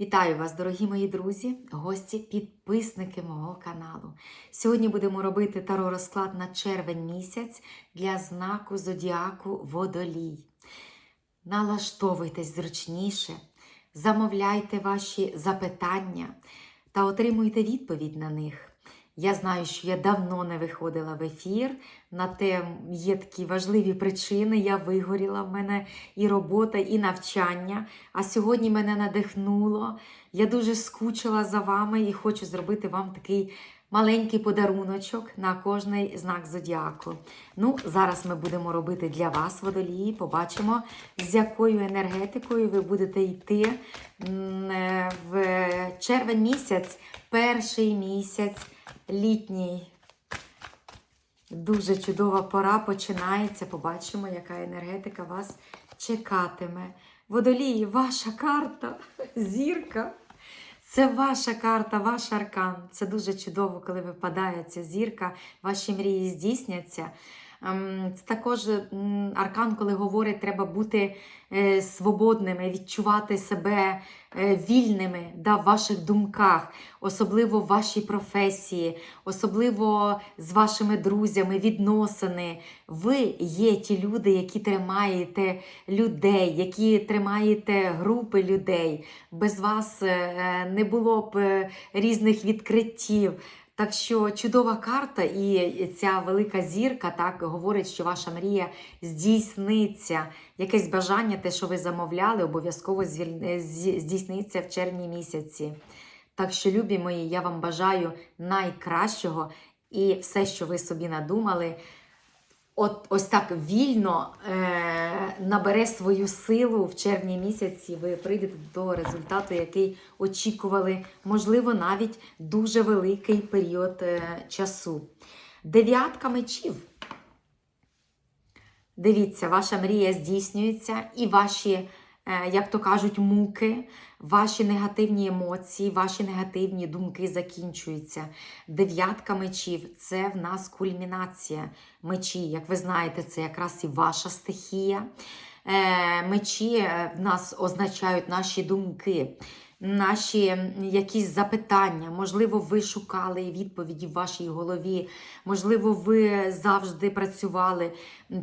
Вітаю вас, дорогі мої друзі, гості, підписники мого каналу. Сьогодні будемо робити таро розклад на червень місяць для знаку зодіаку Водолій. Налаштовуйтесь зручніше, замовляйте ваші запитання та отримуйте відповідь на них. Я знаю, що я давно не виходила в ефір. На те є такі важливі причини. Я вигоріла в мене і робота, і навчання. А сьогодні мене надихнуло. Я дуже скучила за вами і хочу зробити вам такий маленький подаруночок на кожний знак зодіаку. Ну, зараз ми будемо робити для вас водолії. Побачимо, з якою енергетикою ви будете йти е, в червень місяць, перший місяць літній. Дуже чудова пора починається. Побачимо, яка енергетика вас чекатиме. Водолії, ваша карта, зірка. Це ваша карта, ваш аркан. Це дуже чудово, коли випадає ця зірка, ваші мрії здійсняться. Ем, Це також аркан, коли говорить, треба бути е, свободними, відчувати себе е, вільними да, в ваших думках, особливо в вашій професії, особливо з вашими друзями, відносини. Ви є ті люди, які тримаєте людей, які тримаєте групи людей. Без вас е, не було б різних відкриттів. Так що чудова карта, і ця велика зірка так говорить, що ваша мрія здійсниться. Якесь бажання, те, що ви замовляли, обов'язково е, здійсниться в червні місяці. Так що, любі мої, я вам бажаю найкращого і все, що ви собі надумали, от ось так вільно е, набере свою силу в червні місяці. Ви прийдете до результату, який очікували, можливо, навіть дуже великий період е, часу. Дев'ятка мечів. Дивіться, ваша мрія здійснюється, і ваші, е, як то кажуть, муки, ваші негативні емоції, ваші негативні думки закінчуються. Дев'ятка мечів це в нас кульмінація мечі. Як ви знаєте, це якраз і ваша стихія. Е, Мечі е, в нас означають наші думки. Наші якісь запитання, можливо, ви шукали відповіді в вашій голові, можливо, ви завжди працювали,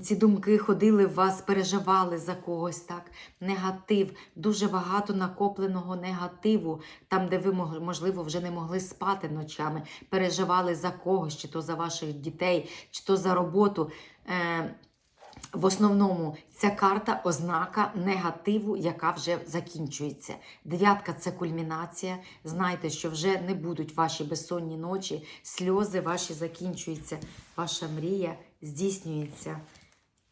ці думки ходили в вас, переживали за когось так. Негатив, дуже багато накопленого негативу, там, де ви можливо вже не могли спати ночами, переживали за когось, чи то за ваших дітей, чи то за роботу. В основному ця карта ознака негативу, яка вже закінчується. Дев'ятка це кульмінація. Знайте, що вже не будуть ваші безсонні ночі, сльози ваші закінчуються, ваша мрія здійснюється.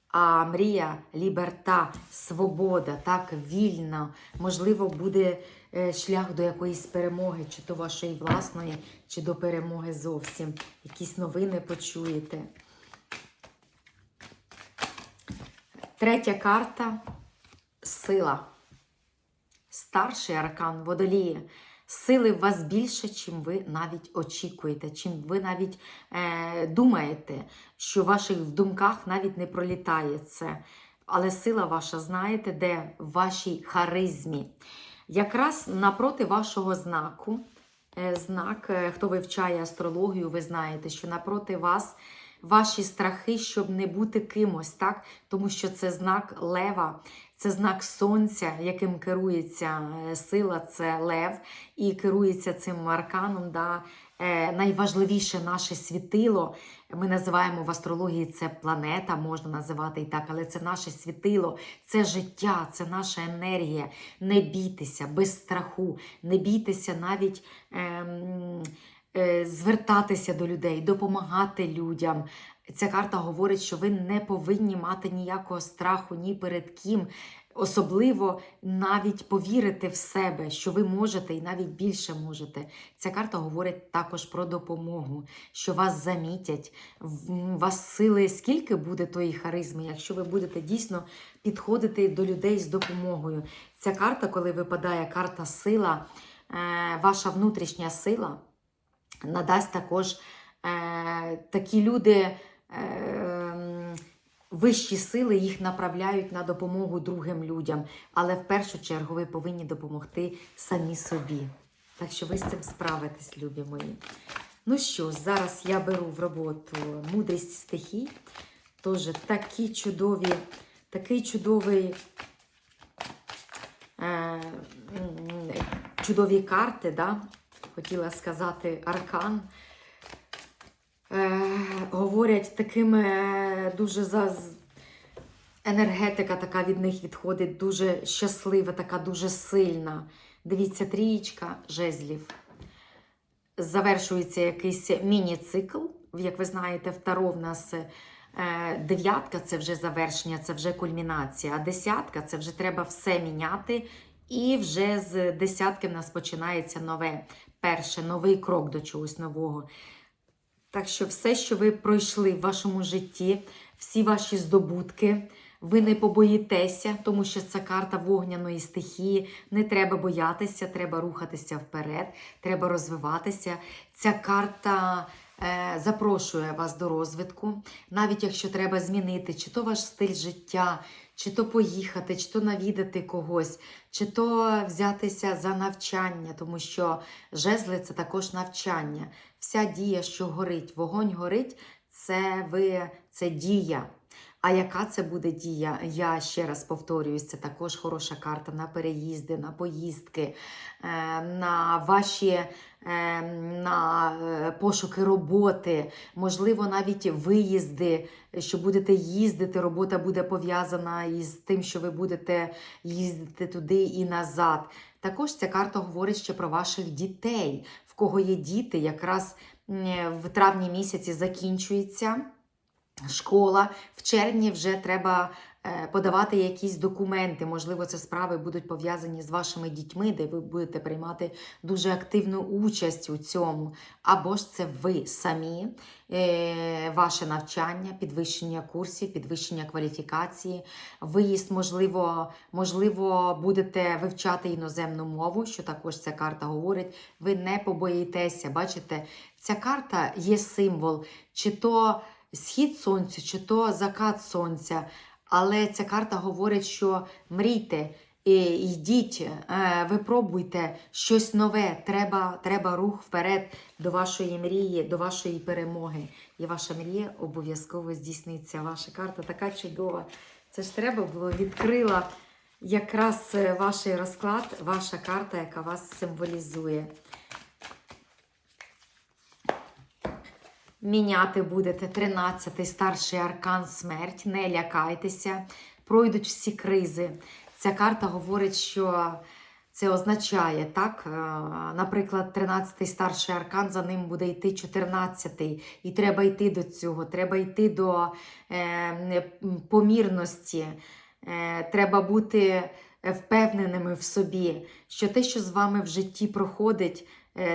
А мрія, ліберта, свобода, так вільна, можливо, буде е, шлях до якоїсь перемоги, чи то вашої власної, чи до перемоги зовсім. Якісь новини почуєте. Третя карта сила. Старший аркан водолії. Сили в вас більше, чим ви навіть очікуєте, чим ви навіть е, думаєте, що в ваших думках навіть не пролітає це. Але сила ваша, знаєте, де в вашій харизмі. Якраз напроти вашого знаку, е, знак, е, хто вивчає астрологію, ви знаєте, що напроти вас ваші страхи, щоб не бути кимось, так? Тому що це знак лева, це знак сонця, яким керується е, сила, це лев, і керується цим арканом. Да? Е, найважливіше наше світило. Ми називаємо в астрології це планета, можна називати і так, але це наше світило, це життя, це наша енергія. Не бійтеся без страху, не бійтеся навіть. Ем, звертатися до людей, допомагати людям. Ця карта говорить, що ви не повинні мати ніякого страху ні перед ким. Особливо навіть повірити в себе, що ви можете і навіть більше можете. Ця карта говорить також про допомогу, що вас замітять, вас сили, скільки буде тої харизми, якщо ви будете дійсно підходити до людей з допомогою. Ця карта, коли випадає карта сила, е, ваша внутрішня сила надасть також е, такі люди. Е, вищі сили їх направляють на допомогу другим людям, але в першу чергу ви повинні допомогти самі собі. Так що ви з цим справитесь, любі мої. Ну що, зараз я беру в роботу мудрість стихій. Теж такі чудові, такий чудовий, е, чудові карти, да? Хотіла сказати, аркан. Е, говорять таким е, дуже за енергетика така від них відходить, дуже щаслива, така дуже сильна. Дивіться, трієчка жезлів. Завершується якийсь міні-цикл. Як ви знаєте, в Таро в нас е, дев'ятка це вже завершення, це вже кульмінація. А десятка це вже треба все міняти. І вже з десятки в нас починається нове, перше, новий крок до чогось нового. Так що все, що ви пройшли в вашому житті, всі ваші здобутки, ви не побоїтеся, тому що це карта вогняної стихії. Не треба боятися, треба рухатися вперед, треба розвиватися. Ця карта запрошує вас до розвитку, навіть якщо треба змінити, чи то ваш стиль життя, чи то поїхати, чи то навідати когось, чи то взятися за навчання, тому що жезли це також навчання. Вся дія, що горить, вогонь горить, це ви, це дія. А яка це буде дія? Я ще раз повторююсь, це також хороша карта на переїзди, на поїздки, е, на ваші е, на е, пошуки роботи, можливо, навіть виїзди, що будете їздити. Робота буде пов'язана із тим, що ви будете їздити туди і назад. Також ця карта говорить ще про ваших дітей. В кого є діти, якраз в травні місяці закінчується школа. В червні вже треба е, подавати якісь документи. Можливо, це справи будуть пов'язані з вашими дітьми, де ви будете приймати дуже активну участь у цьому. Або ж це ви самі, е, ваше навчання, підвищення курсів, підвищення кваліфікації, виїзд, можливо, можливо, будете вивчати іноземну мову, що також ця карта говорить. Ви не побоїтеся. Бачите, ця карта є символ, чи то схід сонця, чи то закат сонця. Але ця карта говорить, що мрійте, йдіть, е, випробуйте щось нове. Треба, треба рух вперед до вашої мрії, до вашої перемоги. І ваша мрія обов'язково здійсниться. Ваша карта така чудова. Це ж треба було відкрила якраз е, ваш розклад, ваша карта, яка вас символізує. Міняти будете 13-й старший аркан смерть. Не лякайтеся, пройдуть всі кризи. Ця карта говорить, що це означає, так? е, Наприклад, 13-й старший аркан, за ним буде йти 14-й. І треба йти до цього, треба йти до е, помірності, е, треба бути впевненими в собі, що те, що з вами в житті проходить,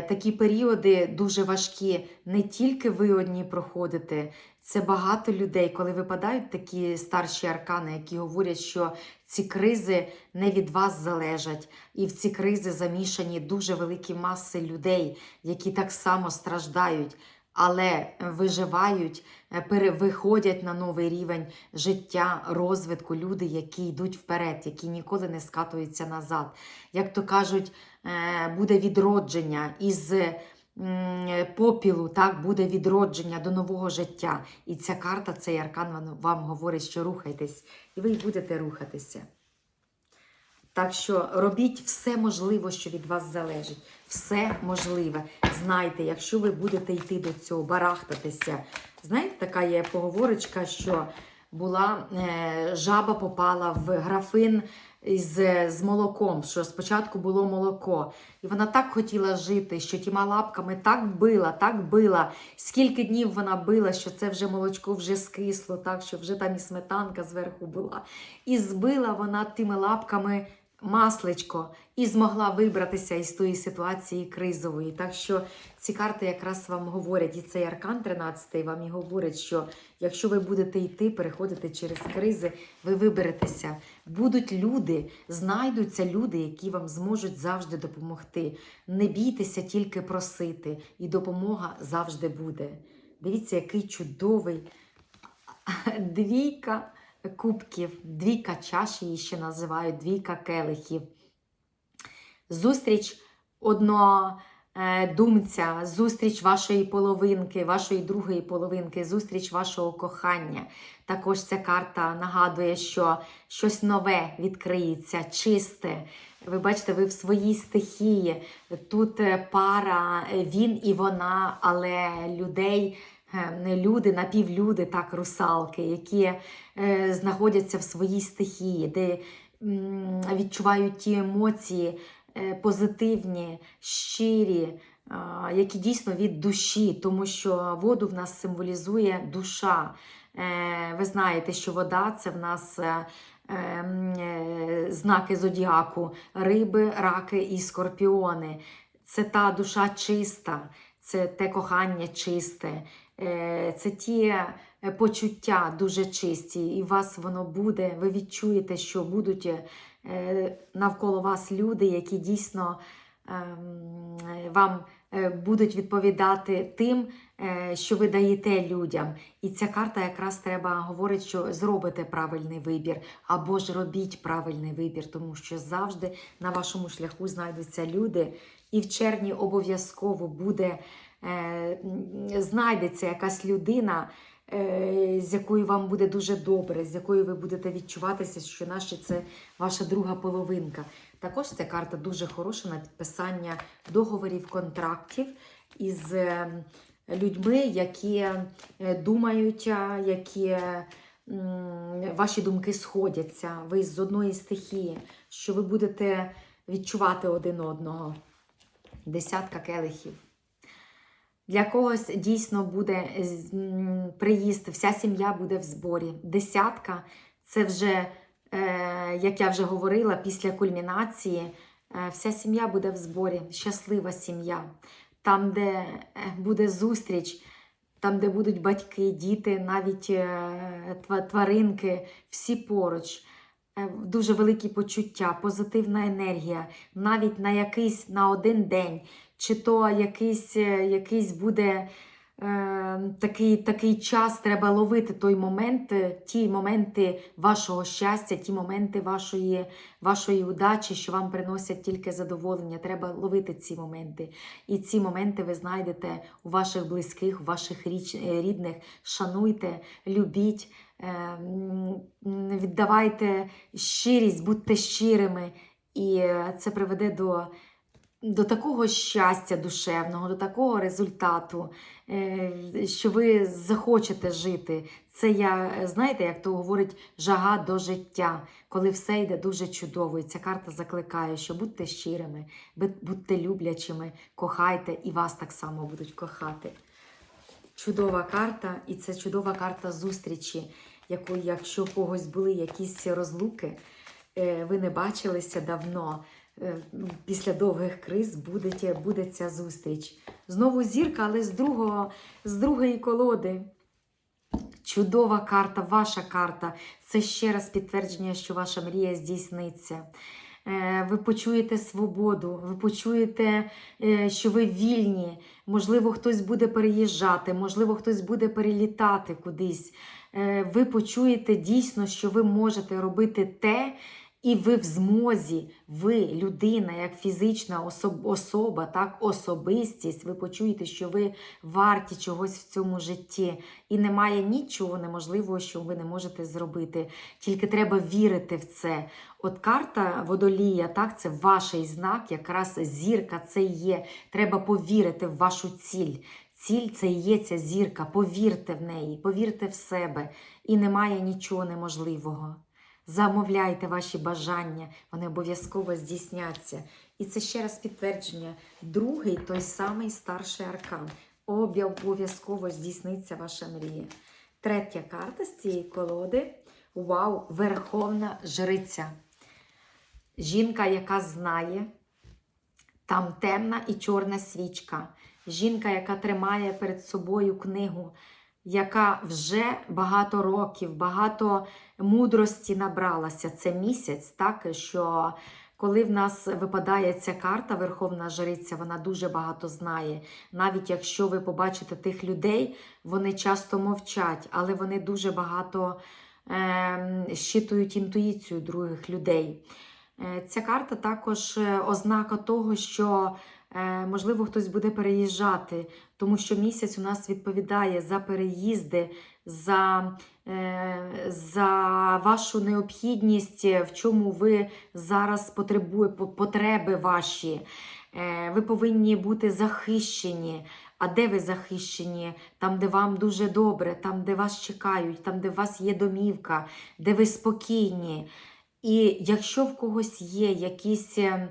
такі періоди дуже важкі. Не тільки ви одні проходите, це багато людей, коли випадають такі старші аркани, які говорять, що ці кризи не від вас залежать, і в ці кризи замішані дуже великі маси людей, які так само страждають. Але виживають, е, перевиходять на новий рівень життя, розвитку, люди, які йдуть вперед, які ніколи не скатуються назад. Як то кажуть, е, буде відродження із попілу, так, буде відродження до нового життя. І ця карта, цей аркан вам говорить, що рухайтесь, і ви будете рухатися. Так що робіть все можливе, що від вас залежить. Все можливе. Знайте, якщо ви будете йти до цього, барахтатися. Знаєте, така є поговорочка, що була е, жаба попала в графин із, з молоком, що спочатку було молоко. І вона так хотіла жити, що тіма лапками так била, так била. Скільки днів вона била, що це вже молочко вже скисло, так, що вже там і сметанка зверху була. І збила вона тими лапками масличко і змогла вибратися із тої ситуації кризової. Так що ці карти якраз вам говорять, і цей аркан 13 вам і говорить, що якщо ви будете йти, переходити через кризи, ви виберетеся. Будуть люди, знайдуться люди, які вам зможуть завжди допомогти. Не бійтеся тільки просити, і допомога завжди буде. Дивіться, який чудовий двійка кубків, двійка чаш її ще називають, двійка келихів. Зустріч однодумця, зустріч вашої половинки, вашої другої половинки, зустріч вашого кохання. Також ця карта нагадує, що щось нове відкриється, чисте. Ви бачите, ви в своїй стихії. Тут е, пара, е, він і вона, але людей, е, люди, напівлюди, так, русалки, які е, знаходяться в своїй стихії, де відчувають ті емоції е, позитивні, щирі, які дійсно від душі, тому що воду в нас символізує душа. Е, Ви знаєте, що вода це в нас. е, е, знаки зодіаку, риби, раки і скорпіони. Це та душа чиста, це те кохання чисте, е, це ті е, почуття дуже чисті, і у вас воно буде. Ви відчуєте, що будуть е, навколо вас люди, які дійсно ем, е, вам е, будуть відповідати тим, е, що ви даєте людям. І ця карта якраз треба говорить, що зробите правильний вибір або ж робіть правильний вибір, тому що завжди на вашому шляху знайдуться люди, і в червні обов'язково буде е, знайдеться якась людина. е, З якою вам буде дуже добре, з якою ви будете відчуватися, що наче це ваша друга половинка. Також ця карта дуже хороша на підписання договорів, контрактів із е, людьми, які е, думають, е, які е, ваші думки сходяться. Ви з одної стихії, що ви будете відчувати один одного. Десятка келихів. Для когось дійсно буде приїзд, вся сім'я буде в зборі. Десятка це вже, е, як я вже говорила, після кульмінації е, вся сім'я буде в зборі, щаслива сім'я. Там, де е, буде зустріч, там, де будуть батьки, діти, навіть тваринки, всі поруч. Е, Дуже великі почуття, позитивна енергія, навіть на якийсь на один день, чи то якийсь, е, якийсь буде е, такий, такий час, треба ловити той момент, ті моменти вашого щастя, ті моменти вашої, вашої удачі, що вам приносять тільки задоволення. Треба ловити ці моменти. І ці моменти ви знайдете у ваших близьких, у ваших рідних. Шануйте, любіть. Е, м, м, Віддавайте щирість, будьте щирими, і е, це приведе до, до такого щастя душевного, до такого результату, е, що ви захочете жити. Це я, е, знаєте, як то говорить, жага до життя, коли все йде дуже чудово. І ця карта закликає, що будьте щирими, будьте люблячими, кохайте, і вас так само будуть кохати. Чудова карта, і це чудова карта зустрічі, якщо у когось були якісь розлуки, е, ви не бачилися давно. е, Після довгих криз буде, буде ця зустріч. Знову зірка, але з, другого, з другої колоди. Чудова карта, ваша карта. Це ще раз підтвердження, що ваша мрія здійсниться. Е, Ви почуєте свободу, ви почуєте, що ви вільні. Можливо, хтось буде переїжджати, можливо, хтось буде перелітати кудись. Е, Ви почуєте дійсно, що ви можете робити те, і ви в змозі, ви, людина, як фізична особа, так, особистість, ви почуєте, що ви варті чогось в цьому житті. І немає нічого неможливого, що ви не можете зробити. Тільки треба вірити в це. От карта водолія, так, це ваш знак, якраз зірка це є. Треба повірити в вашу ціль. Ціль це і є ця зірка. Повірте в неї, повірте в себе. І немає нічого неможливого. Замовляйте ваші бажання, вони обов'язково здійсняться. І це ще раз підтвердження. Другий той самий старший аркан. Обов'язково здійсниться ваша мрія. Третя карта з цієї колоди. Вау! Верховна жриця. Жінка, яка знає, там темна і чорна свічка. Жінка, яка тримає перед собою книгу, яка вже багато років, багато мудрості набралася. Це місяць, так, що Коли в нас випадає ця карта, Верховна Жриця, вона дуже багато знає. Навіть якщо ви побачите тих людей, вони часто мовчать, але вони дуже багато е, щитують інтуїцію других людей. Е, Ця карта також е, ознака того, що е, можливо хтось буде переїжджати, тому що місяць у нас відповідає за переїзди, за, за вашу необхідність, в чому ви зараз потребує, по- потреби ваші. Ви повинні бути захищені. А де ви захищені? Там, де вам дуже добре, там, де вас чекають, там, де у вас є домівка, де ви спокійні. І якщо в когось є якийсь е,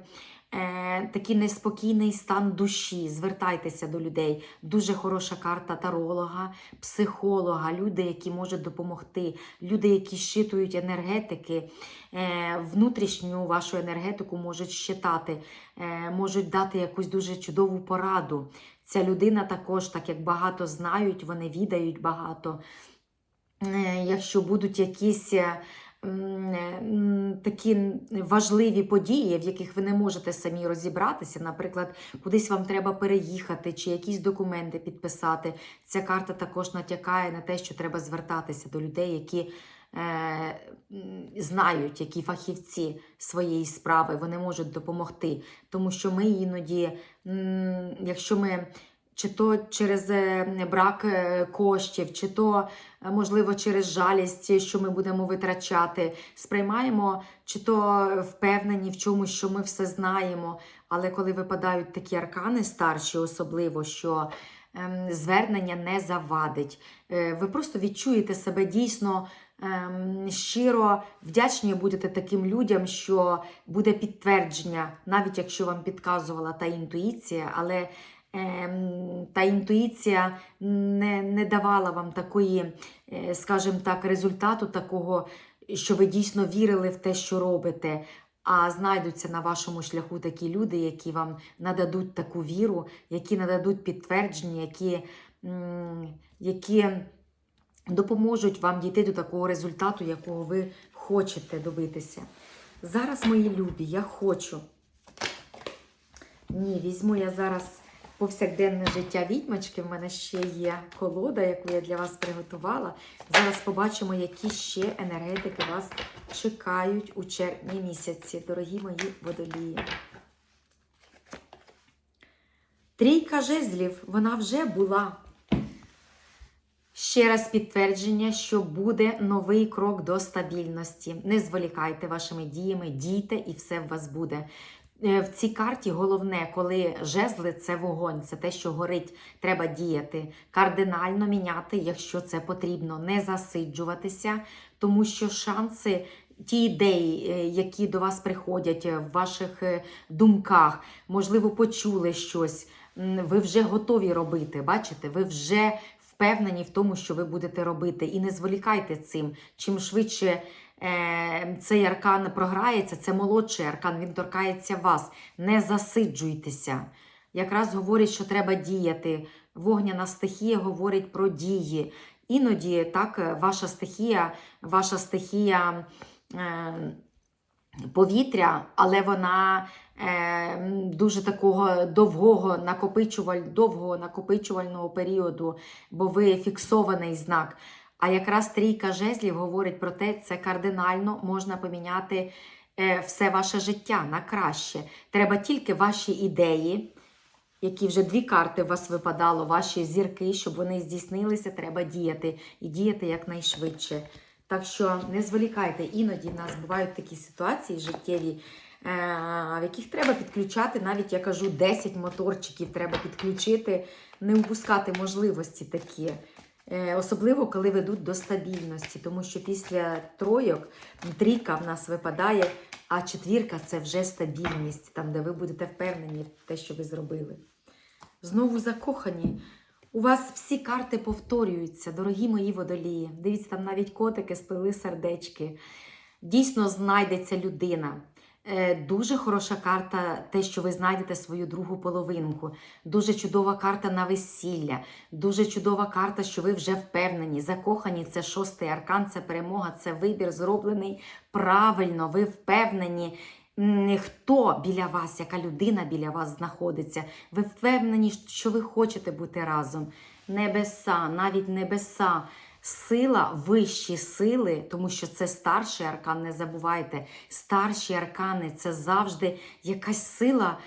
е, такий неспокійний стан душі, звертайтеся до людей. Дуже хороша карта таролога, психолога, люди, які можуть допомогти, люди, які щитують енергетики, е, внутрішню вашу енергетику можуть щитати, е, можуть дати якусь дуже чудову пораду. Ця людина також, так як багато знають, вони відають багато. Е, Якщо будуть якісь е, такі важливі події, в яких ви не можете самі розібратися, наприклад, кудись вам треба переїхати чи якісь документи підписати. Ця карта також натякає на те, що треба звертатися до людей, які е, знають, які фахівці своєї справи, вони можуть допомогти. Тому що ми іноді, якщо ми чи то через е, брак е, коштів, чи то, е, можливо, через жалість, що ми будемо витрачати, сприймаємо, чи то впевнені в чомусь, що ми все знаємо. Але коли випадають такі аркани старші, особливо, що ем, звернення не завадить, ви просто відчуєте себе дійсно. ем, Щиро вдячні будете таким людям, що буде підтвердження, навіть якщо вам підказувала та інтуїція, але та інтуїція не, не давала вам такої, е, скажімо так, результату такого, що ви дійсно вірили в те, що робите. А знайдуться на вашому шляху такі люди, які вам нададуть таку віру, які нададуть підтвердження, які, які допоможуть вам дійти до такого результату, якого ви хочете добитися. Зараз, мої любі, я хочу. Ні, візьму я зараз повсякденне життя відьмачки. В мене ще є колода, яку я для вас приготувала. Зараз побачимо, які ще енергетики вас чекають у червні місяці, дорогі мої водолії. Трійка жезлів, вона вже була. Ще раз підтвердження, що буде новий крок до стабільності. Не зволікайте вашими діями, дійте, і все в вас буде. Е, В цій карті головне, коли жезли це вогонь, це те, що горить, треба діяти, кардинально міняти, якщо це потрібно, не засиджуватися, тому що шанси. Ті ідеї, е, які до вас приходять е, в ваших думках, можливо, почули щось, ви вже готові робити. Бачите, ви вже впевнені в тому, що ви будете робити. І не зволікайте цим. Чим швидше цей аркан програється, це молодший аркан, він торкається вас. Не засиджуйтеся. Якраз говорить, що треба діяти. Вогняна стихія говорить про дії. Іноді так, е, ваша стихія, ваша стихія. Е, повітря, але вона е, дуже такого довгого накопичуваль, довгого накопичувального періоду, бо ви фіксований знак. А якраз трійка жезлів говорить про те, це кардинально можна поміняти е, все ваше життя на краще. Треба тільки ваші ідеї, які вже дві карти у вас випадало, ваші зірки, щоб вони здійснилися, треба діяти і діяти якнайшвидше. Так що не зволікайте, іноді в нас бувають такі ситуації життєві, е, в яких треба підключати, навіть я кажу, 10 моторчиків треба підключити, не упускати можливості такі. Е, Особливо, коли ведуть до стабільності, тому що після тройок трійка в нас випадає, а четвірка це вже стабільність, там, де ви будете впевнені в те, що ви зробили. Знову закохані. У вас всі карти повторюються, дорогі мої водолії. Дивіться, там навіть котики сплели сердечки. Дійсно знайдеться людина. Е, Дуже хороша карта, те, що ви знайдете свою другу половинку. Дуже чудова карта на весілля. Дуже чудова карта, що ви вже впевнені. Закохані це шостий аркан, це перемога, це вибір зроблений правильно. Ви впевнені. хто біля вас, яка людина біля вас знаходиться. Ви впевнені, що ви хочете бути разом. Небеса, навіть небеса. Сила, вищі сили, тому що це старший аркан, не забувайте. Старші аркани це завжди якась сила,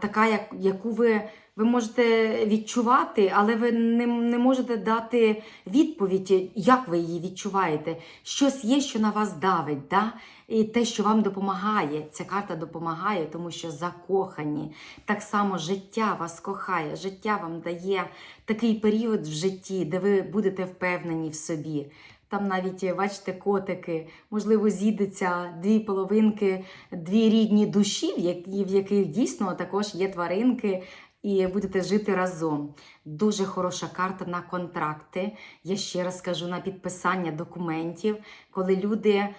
така, як, яку ви, ви можете відчувати, але ви не, не можете дати відповідь, як ви її відчуваєте. Щось є, що на вас давить, да? і те, що вам допомагає. Ця карта допомагає, тому що закохані. Так само життя вас кохає, життя вам дає такий період в житті, де ви будете впевнені в собі. Там навіть, бачите, котики, можливо, зійдеться дві половинки, дві рідні душі, в яких дійсно також є тваринки, і будете жити разом. Дуже хороша карта на контракти. Я ще раз кажу на підписання документів, коли люди е,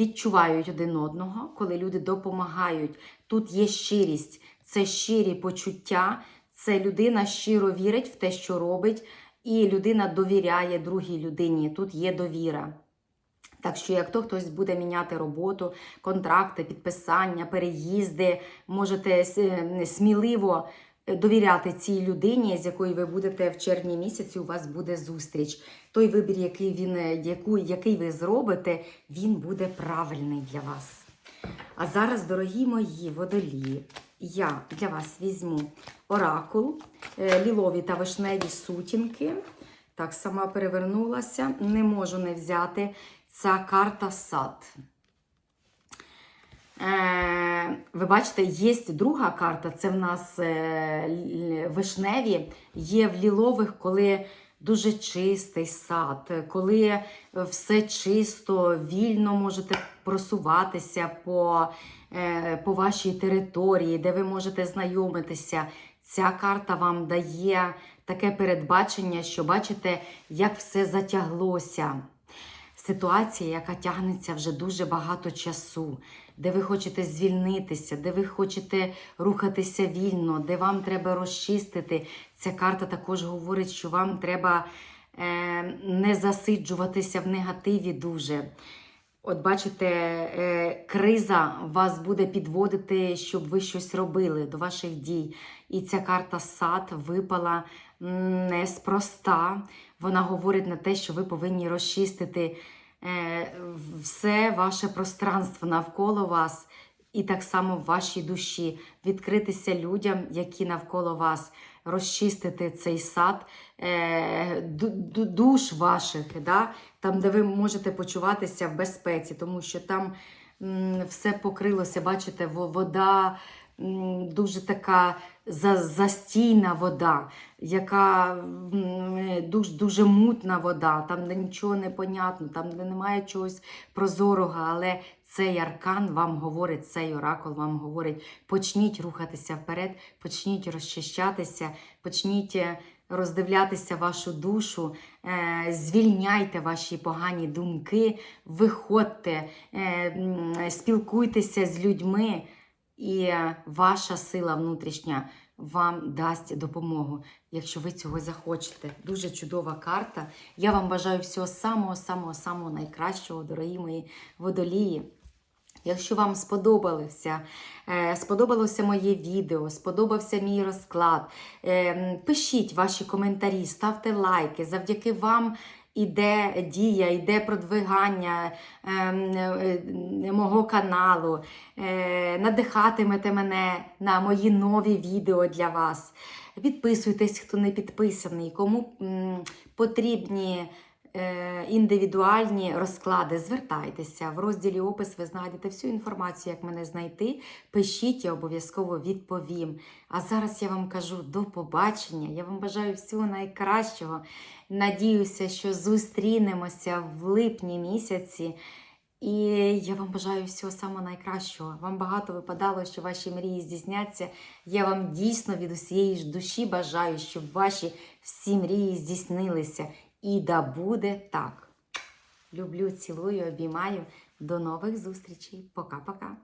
відчувають один одного, коли люди допомагають. Тут є щирість, це щирі почуття, це людина щиро вірить в те, що робить, і людина довіряє другій людині. Тут є довіра. Так що, як то хтось буде міняти роботу, контракти, підписання, переїзди, можете сміливо довіряти цій людині, з якою ви будете в червні місяці, у вас буде зустріч. Той вибір, який, він, е, яку, який ви зробите, він буде правильний для вас. А зараз, дорогі мої водолії, я для вас візьму оракул, е, лілові та вишневі сутінки. Так, сама перевернулася, не можу не взяти. Ця карта сад. Е, ви бачите, є друга карта, це в нас е, вишневі, є в лілових, коли дуже чистий сад, коли все чисто, вільно можете просуватися по, по вашій території, де ви можете знайомитися. Ця карта вам дає таке передбачення, що бачите, як все затяглося ситуація, яка тягнеться вже дуже багато часу, де ви хочете звільнитися, де ви хочете рухатися вільно, де вам треба розчистити. Ця карта також говорить, що вам треба е, не засиджуватися в негативі дуже. От бачите, е, криза вас буде підводити, щоб ви щось робили до ваших дій. І ця карта сад випала неспроста. Вона говорить на те, що ви повинні розчистити е, все ваше пространство навколо вас, і так само в вашій душі, відкритися людям, які навколо вас, розчистити цей сад е, ду- ду- душ ваших, да? там, де ви можете почуватися в безпеці, тому що там все покрилося, бачите, вода. Дуже така застійна вода, яка дуже, дуже мутна вода, там де нічого не понятно, там де немає чогось прозорого, але цей аркан вам говорить, цей оракул вам говорить: почніть рухатися вперед, почніть розчищатися, почніть е, роздивлятися вашу душу, е, звільняйте ваші погані думки, виходьте, е, спілкуйтеся з людьми, і ваша сила внутрішня вам дасть допомогу, якщо ви цього захочете. Дуже чудова карта. Я вам бажаю всього самого, самого, самого найкращого, дорогі мої водолії. Якщо вам сподобалося, е, сподобалося моє відео, сподобався мій розклад, е, пишіть ваші коментарі, ставте лайки. Завдяки вам іде дія, іде продвигання е, мого каналу. Надихатимете мене на мої нові відео для вас. Підписуйтесь, хто не підписаний, кому потрібні індивідуальні розклади, звертайтеся. В розділі опис ви знайдете всю інформацію, як мене знайти. Пишіть, я обов'язково відповім. А зараз я вам кажу до побачення. Я вам бажаю всього найкращого. Надіюся, що зустрінемося в липні місяці. І я вам бажаю всього самого найкращого. Вам багато випадало, що ваші мрії здійсняться. Я вам дійсно від усієї ж душі бажаю, щоб ваші всі мрії здійснилися. І да буде так. Люблю, цілую, обіймаю. До нових зустрічей. Пока-пока.